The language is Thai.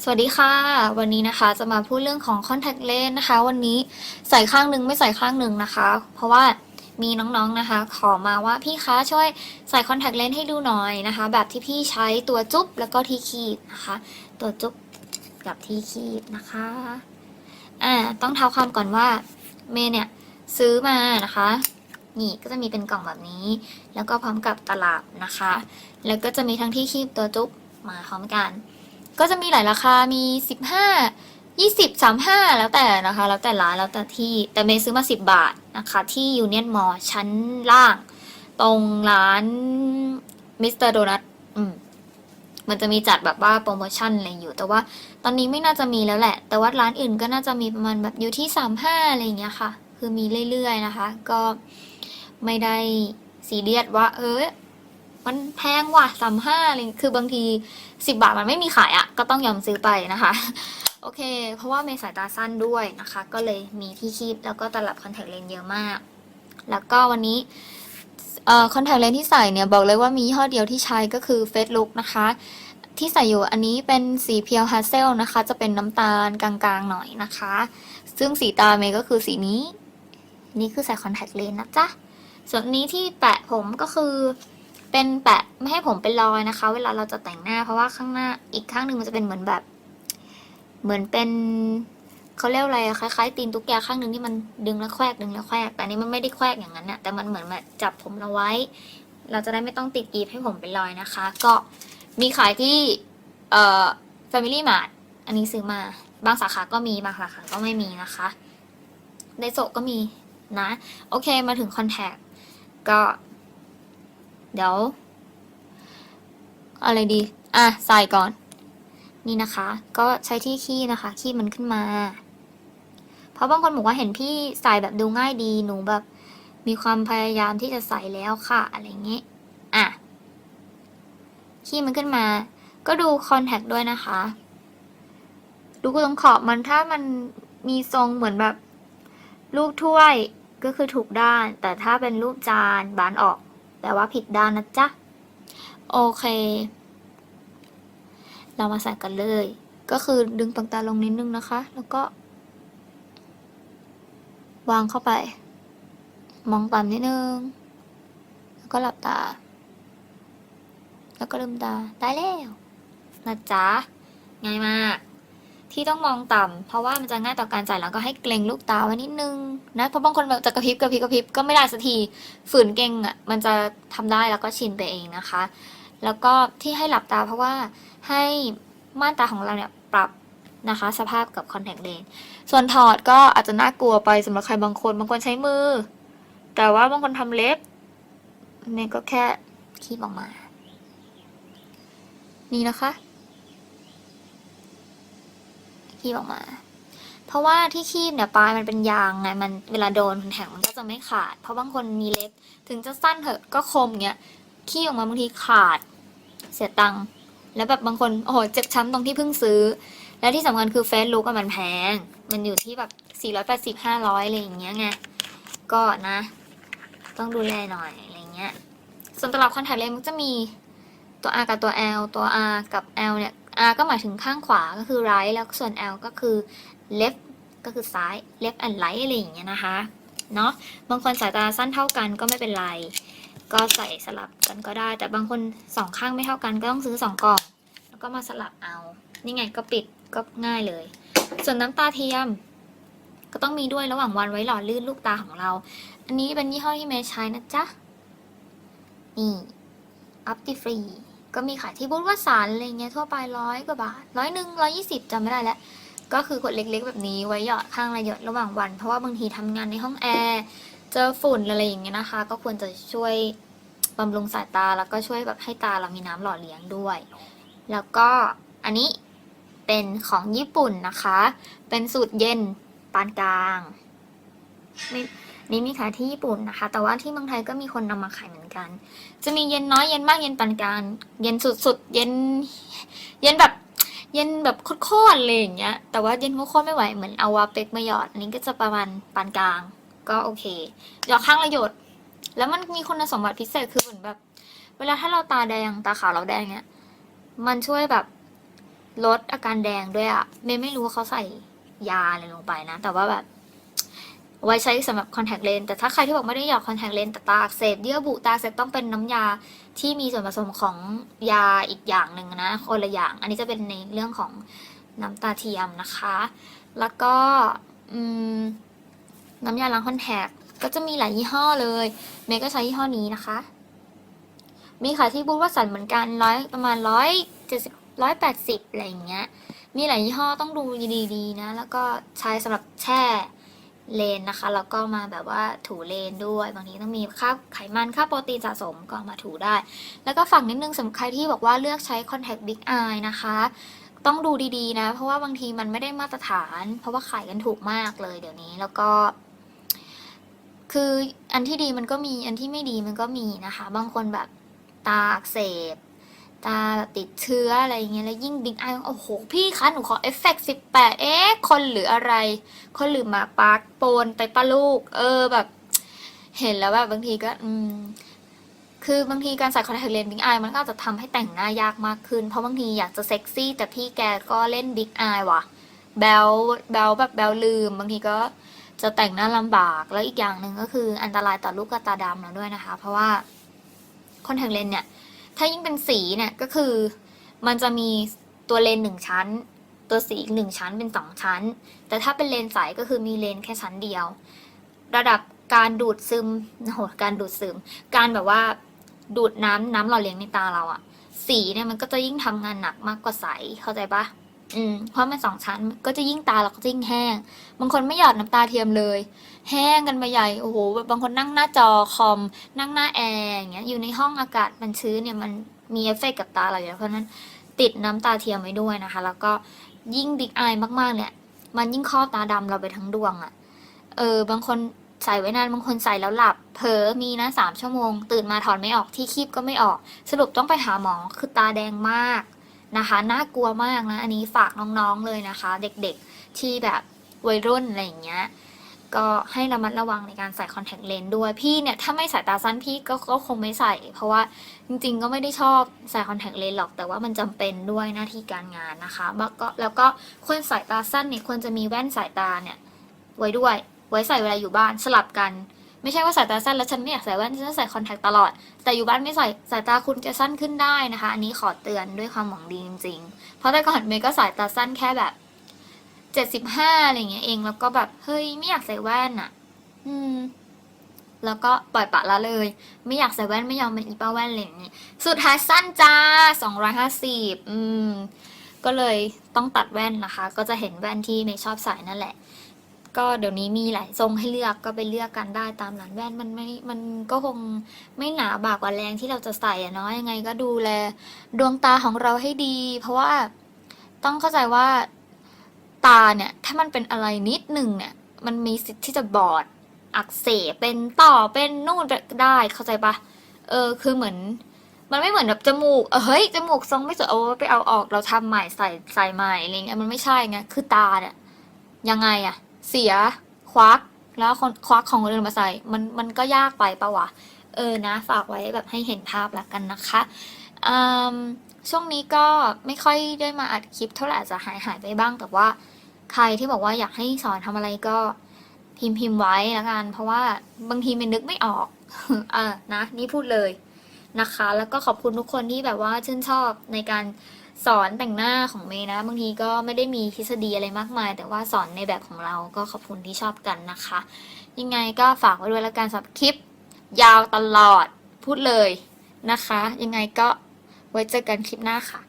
สวัสดีค่ะ วันนี้นะคะจะมาพูดเรื่องของ contact lens นะคะ วันนี้ใส่ข้างหนึ่งไม่ใส่ข้างหนึ่งนะคะ เพราะว่ามีน้องๆนะคะ ขอมาว่าพี่คะช่วยใส่ contact lens ให้ดูหน่อยนะคะ แบบที่พี่ใช้ตัวจุ๊บแล้วก็ที่คีบนะคะ ตัวจุ๊บกับที่คีบนะคะอ่าต้องเท้าความก่อนว่าเมย์เนี่ยซื้อมานะคะนี่ก็จะมีเป็นกล่องแบบนี้ แล้วก็พร้อมกับตลับนะคะ แล้วก็จะมีทั้งที่คีบตัวจุ๊บมาพร้อมกัน ก็จะมีหลายราคา มี 15 20 35 แล้วแต่นะคะ แล้วแต่ร้าน แล้วแต่ที่ แต่เมย์ซื้อมา 10 บาทนะคะ ที่ยูเนียนมอชั้นล่าง ตรงร้านมิสเตอร์โดนัทอืมมันจะมีจัดแบบว่าโปรโมชั่นอะไรอยู่ แต่ว่าตอนนี้ไม่น่าจะมีแล้วแหละ แต่ว่าร้านอื่นก็น่าจะมีประมาณแบบอยู่ที่ 35 อะไรอย่างเงี้ยค่ะ คือมีเรื่อยๆนะคะ ก็ไม่ได้ซีเรียสว่า เออ มันแพงว่ะสามห้าอะไรอย่างเงี้ยคือบางทีสิบาทมันไม่มีขายอะ่ะ ก็ต้องยอมซื้อไปนะคะ โอเค เพราะว่าเมย์สายตาสั้นด้วยนะคะ ก็เลยมีที่คีบแล้วก็ตลับคอนแทคเลนส์เยอะมาก แล้วก็วันนี้เอ่อคอนแทคเลนส์ที่ใส่เนี่ยบอกเลยว่ามียี่ห้อเดียวที่ใช้ก็คือเฟสลุกนะคะที่ใส่อยู่อันนี้เป็นสีเพียวฮาเซลนะคะ จะเป็นน้ำตาลกลางๆหน่อยนะคะ ซึ่งสีตาเมย์ก็คือสีนี้ นี่คือใส่คอนแทคเลนส์นะจ๊ะ ส่วนนี้ที่แปะผมก็คือ เป็นแปะไม่ให้ผมเป็นรอยนะคะ เวลาเราจะแต่งหน้า เพราะว่าข้างหน้าอีกข้างหนึ่งมันจะเป็นเหมือนแบบ เหมือนเป็นเขาเรียกอะไรคล้ายๆตีนตุ๊กแกข้างหนึ่งที่มันดึงแล้วแควกดึงแล้วแควกแต่อันนี้มันไม่ได้แควกอย่างนั้นนะแต่มันเหมือนแบบจับผมเราไว้ เราจะได้ไม่ต้องติดกีบให้ผมเป็นรอยนะคะ ก็มีขายที่เอ่อ Family Mart อันนี้ซื้อมา บางสาขาก็มีบางสาขาก็ไม่มีนะคะในโซก็มีนะ โอเคมาถึงคอนแทคก็ เดี๋ยว อะไรดี อะใส่ก่อน นี่นะคะ ก็ใช้ที่ขี้นะคะ ขี้มันขึ้นมา เพราะบางคนบอกว่าเห็นพี่ใส่แบบดูง่ายดีหนูแบบ มีความพยายามที่จะใส่แล้วค่ะ อะไรเงี้ยอะขี้มันขึ้นมา ก็ดูคอนแทคด้วยนะคะ ดูตรงขอบมันถ้ามันมีทรงเหมือนแบบรูปถ้วยก็คือถูกด้าน แต่ถ้าเป็นรูปจานบานออก แต่ว่าผิดด้านนะจ๊ะ โอเค เรามาใส่กันเลย ก็คือดึงตรงตาลงนิดนึงนะคะ แล้วก็ วางเข้าไป มองต่ำนิดนึง แล้วก็หลับตา แล้วก็ลืมตา ได้แล้วนะจ๊ะ ง่ายมาก ที่ต้องมองต่ำเพราะว่ามันจะง่ายต่อการจ่ายแล้วก็ให้เกรงลูกตาไว้นิดนึงนะเพราะบางคนแบบจะกระพริบกระพริบกระพริบก็ไม่ได้สักทีฝืนเก่งอะมันจะทำได้แล้วก็ชินไปเองนะคะ แล้วก็ที่ให้หลับตาเพราะว่าให้ม่านตาของเราเนี่ยปรับนะคะ สภาพกับคอนแทคเลนส์ส่วนถอดก็อาจจะน่ากลัวไปสำหรับใครบางคนบางคนใช้มือ แต่ว่าบางคนทำเล็บเนี่ยก็แค่คีบออกมา นี่นะคะ คีบออกมา เพราะว่าที่คีบเนี่ยปลายมันเป็นยางไงมันเวลาโดนแข็งมันก็จะไม่ขาด เพราะบางคนมีเล็บถึงจะสั้นเถอะก็คมเงี้ยคีบออกมาบางทีขาด เสียตังค์แล้วแบบบางคนโอ้โหเจ็บช้ำตรงที่เพิ่งซื้อ แล้วที่สำคัญคือเฟซลุกมันแพง มันอยู่ที่แบบสี่ร้อยแปดสิบห้าร้อยอะไรอย่างเงี้ยไงก็นะ ต้องดูแลหน่อยอะไรเงี้ยส่วนตลับคอนแทคเลนส์มันจะมีตัว R กับตัว L ตัว R กับ L เนี่ย R ก็หมายถึงข้างขวาก็คือ right แล้วส่วน L ก็คือ left ก็คือซ้าย left and right อะไรอย่างเงี้ยนะคะ เนาะบางคนสายตาสั้นเท่ากันก็ไม่เป็นไร ก็ใส่สลับกันก็ได้ แต่บางคนสองข้างไม่เท่ากันก็ต้องซื้อสองกล่อง แล้วก็มาสลับเอา นี่ไงก็ปิดก็ง่ายเลย ส่วนน้ำตาเทียม ก็ต้องมีด้วยระหว่างวันไว้หล่อลื่นลูกตาของเรา อันนี้เป็นยี่ห้อที่เมย์ใช้นะจ๊ะ นี่อัพติฟรี ก็มีขายที่บุญวัสานอะไรเงี้ยทั่วไปร้อยกว่าบาทร้อยหนึ่งร้อยี่สิบจำไม่ได้แล้ว ก็คือขวดเล็กๆ แบบนี้ไว้หยอดข้างละหยดระหว่างวัน เพราะว่าบางทีทำงานในห้องแอร์เจอฝุ่นอะไรอย่างเงี้ยนะคะ ก็ควรจะช่วยบำรุงสายตาแล้วก็ช่วยแบบให้ตาเรามีน้ำหล่อเลี้ยงด้วย แล้วก็อันนี้เป็นของญี่ปุ่นนะคะ เป็นสูตรเย็นปานกลางไม่ นี่มีขายที่ญี่ปุ่นนะคะ แต่ว่าที่เมืองไทยก็มีคนนำมาขายเหมือนกัน จะมีเย็นน้อยเย็นมากเย็นปานกลางเย็นสุดๆเย็น เย็นแบบเย็นแบบโคตรๆเลยอย่างเงี้ย แต่ว่าเย็นโคตรๆไม่ไหวเหมือนเอาวาเป็กมาหยอด อันนี้ก็จะประมาณปานกลาง ก็โอเคหยอดข้างละหยด แล้วมันมีคุณสมบัติพิเศษคือเหมือนแบบ เวลาถ้าเราตาแดงตาขาวเราแดงเนี้ย มันช่วยแบบลดอาการแดงด้วยอะเมย์ไม่รู้ว่าเขาใส่ยาอะไรลงไปนะ แต่ว่าแบบ ไว้ใช้สำหรับคอนแทคเลนส์แต่ถ้าใครที่บอกไม่ได้อยากคอนแทคเลนส์แต่ตาอักเสบเยื่อบุตาอักเสบต้องเป็นน้ำยาที่มีส่วนผสมของยาอีกอย่างหนึ่งนะคนละอย่าง อันนี้จะเป็นในเรื่องของน้ำตาเทียมนะคะ แล้วก็น้ำยาล้างคอนแทคก็จะมีหลายยี่ห้อเลยเมย์ก็ใช้ยี่ห้อนี้นะคะ มีขายที่บูธวัสันเหมือนกันร้อยประมาณร้อยเจ็ดสิบร้อยแปดสิบอะไรอย่างเงี้ย มีหลายยี่ห้อต้องดูดีๆนะ แล้วก็ใช้สำหรับแช่ เลนนะคะ แล้วก็มาแบบว่าถูเลนด้วย บางทีต้องมีค่าไขมันค่าโปรตีนสะสมก็มาถูได้ แล้วก็ฝั่งนิดนึงสำหรับใครที่บอกว่าเลือกใช้ Contact Big Eye นะคะ ต้องดูดีๆนะ เพราะว่าบางทีมันไม่ได้มาตรฐาน เพราะว่าขายกันถูกมากเลยเดี๋ยวนี้แล้วก็คืออันที่ดีมันก็มีอันที่ไม่ดีมันก็มีนะคะ บางคนแบบตาอักเสบ ตาติดเชื้ออะไรอย่างเงี้ยแล้วยิ่งบิ๊กไอโอ้โห พี่คะ หนูขอเอฟเฟกต์สิบแปดเอ๊ะคนหรืออะไร คนหรือหมาปาร์กโปนไปปะลูก เออแบบ เห็นแล้วแบบบางทีก็ อืม คือบางทีการใส่คอนแทคเลนส์บิ๊กไอมันก็จะทำให้แต่งหน้ายากมากขึ้น เพราะบางทีอยากจะเซ็กซี่ แต่พี่แกก็เล่นบิ๊กไอว่ะแบลแบลแบบแบลลืม บางทีก็จะแต่งหน้าลำบากแล้วอีกอย่างหนึ่งก็คืออันตรายต่อลูกตาดำเราด้วยนะคะ เพราะว่าคอนแทคเลนส์เนี่ย ถ้ายิ่งเป็นสีเนี่ยก็คือ มันจะมีตัวเลนหนึ่งชั้น ตัวสีอีกหนึ่งชั้นเป็นสองชั้น แต่ถ้าเป็นเลนส์ใสก็คือมีเลนแค่ชั้นเดียว ระดับการดูดซึมโหการดูดซึม การแบบว่าดูดน้ำน้ำหล่อเลี้ยงในตาเราอะสีเนี่ยมันก็จะยิ่งทำงานหนักมากกว่าใสเข้าใจปะ อืมเพราะมันสองชั้นก็จะยิ่งตาเราก็จะยิ่งแห้ง บางคนไม่หยอดน้ำตาเทียมเลย แห้งกันไปใหญ่โอ้โหบางคนนั่งหน้าจอคอม นั่งหน้าแอร์อย่างเงี้ยอยู่ในห้องอากาศมันชื้นเนี่ยมันมีเอฟเฟกต์กับตาเราอยู่เพราะนั้นติดน้ำตาเทียมไว้ด้วยนะคะ แล้วก็ยิ่งบิ๊กอายมากๆ เนี่ย มันยิ่งครอบตาดำเราไปทั้งดวงอะ่ะ เออบางคนใส่ไว้นานบางคนใส่แล้วหลับ เผลอมีนะสามชั่วโมง ตื่นมาถอนไม่ออกที่คีบก็ไม่ออก สรุปต้องไปหาหมอคือตาแดงมาก นะคะน่ากลัวมากนะ อันนี้ฝากน้องๆเลยนะคะ เด็กๆที่แบบวัยรุ่นอะไรอย่างเงี้ยก็ให้ระมัดระวังในการใส่คอนแทคเลนส์ด้วยพี่เนี่ย ถ้าไม่สายตาสั้นพี่ก็ก็คงไม่ใส่ เพราะว่าจริงๆ ก็ไม่ได้ชอบใส่คอนแทคเลนส์หรอกแต่ว่ามันจำเป็นด้วยหน้าที่การงานนะคะแล้วก็แล้วก็คนสายตาสั้นเนี่ยควรจะมีแว่นสายตาเนี่ย ไว้ด้วย ไว้ใส่เวลาอยู่บ้านสลับกัน ไม่ใช่ว่าสายตาสั้นแล้วฉันไม่อยากใส่แว่นฉันจะใส่คอนแทคตลอด แต่อยู่บ้านไม่ใส่สายตาคุณจะสั้นขึ้นได้นะคะ อันนี้ขอเตือนด้วยความหวังดีจริงๆ เพราะแต่ก่อนเมย์ก็สายตาสั้นแค่แบบเจ็ดสิบห้าอะไรเงี้ยเอง แล้วก็แบบเฮ้ยไม่อยากใส่แว่นอะอืม แล้วก็ปล่อยปละละเลย ไม่อยากใส่แว่นไม่ยอมเป็นอีป้าแว่นอะไรอย่างนี้สุดท้ายสั้นจ้าสองร้อยห้าสิบอืม ก็เลยต้องตัดแว่นนะคะ ก็จะเห็นแว่นที่ไม่ชอบใส่นั่นแหละ ก็เดี๋ยวนี้มีหลายทรงให้เลือกก็ไปเลือกกันได้ตามร้านแว่นมันไม่ มันก็คงไม่หนาบากกว่าแรงที่เราจะใส่อะเนาะยังไงก็ดูแลดวงตาของเราให้ดี เพราะว่าต้องเข้าใจว่าตาเนี่ยถ้ามันเป็นอะไรนิดหนึ่งเนี่ย มันมีสิทธิ์ที่จะบอดอักเสบเป็นต่อเป็นนู่นได้เข้าใจปะเออคือเหมือน มันไม่เหมือนแบบจมูกเเฮ้ยจมูกทรงไม่สวยโอ้ไปเอาออกเราทำใหม่ใส่ใส่ใหม่อะไรเงี้ยมันไม่ใช่ไงคือตาเนี่ยยังไงอะ เสียควักแล้วคนควักของคนอื่นมาใส่ มันมันก็ยากไปปะวะ เออนะ ฝากไว้แบบให้เห็นภาพแล้วกันนะคะช่วงนี้ก็ไม่ค่อยได้มาอัดคลิปเท่าไหร่จะหายหายไปบ้าง แต่ว่าใครที่บอกว่าอยากให้สอนทำอะไรก็พิมพ์พิมพ์ไว้แล้วกัน เพราะว่าบางทีมันนึกไม่ออกเออนะ นี่พูดเลยนะคะ แล้วก็ขอบคุณทุกคนที่แบบว่าชื่นชอบในการ สอนแต่งหน้าของเมย์นะ บางทีก็ไม่ได้มีทฤษฎีอะไรมากมาย แต่ว่าสอนในแบบของเราก็ขอบคุณที่ชอบกันนะคะ ยังไงก็ฝากไว้ด้วยแล้วกันสำหรับคลิป ยาวตลอดพูดเลยนะคะ ยังไงก็ไว้เจอกันคลิปหน้าค่ะ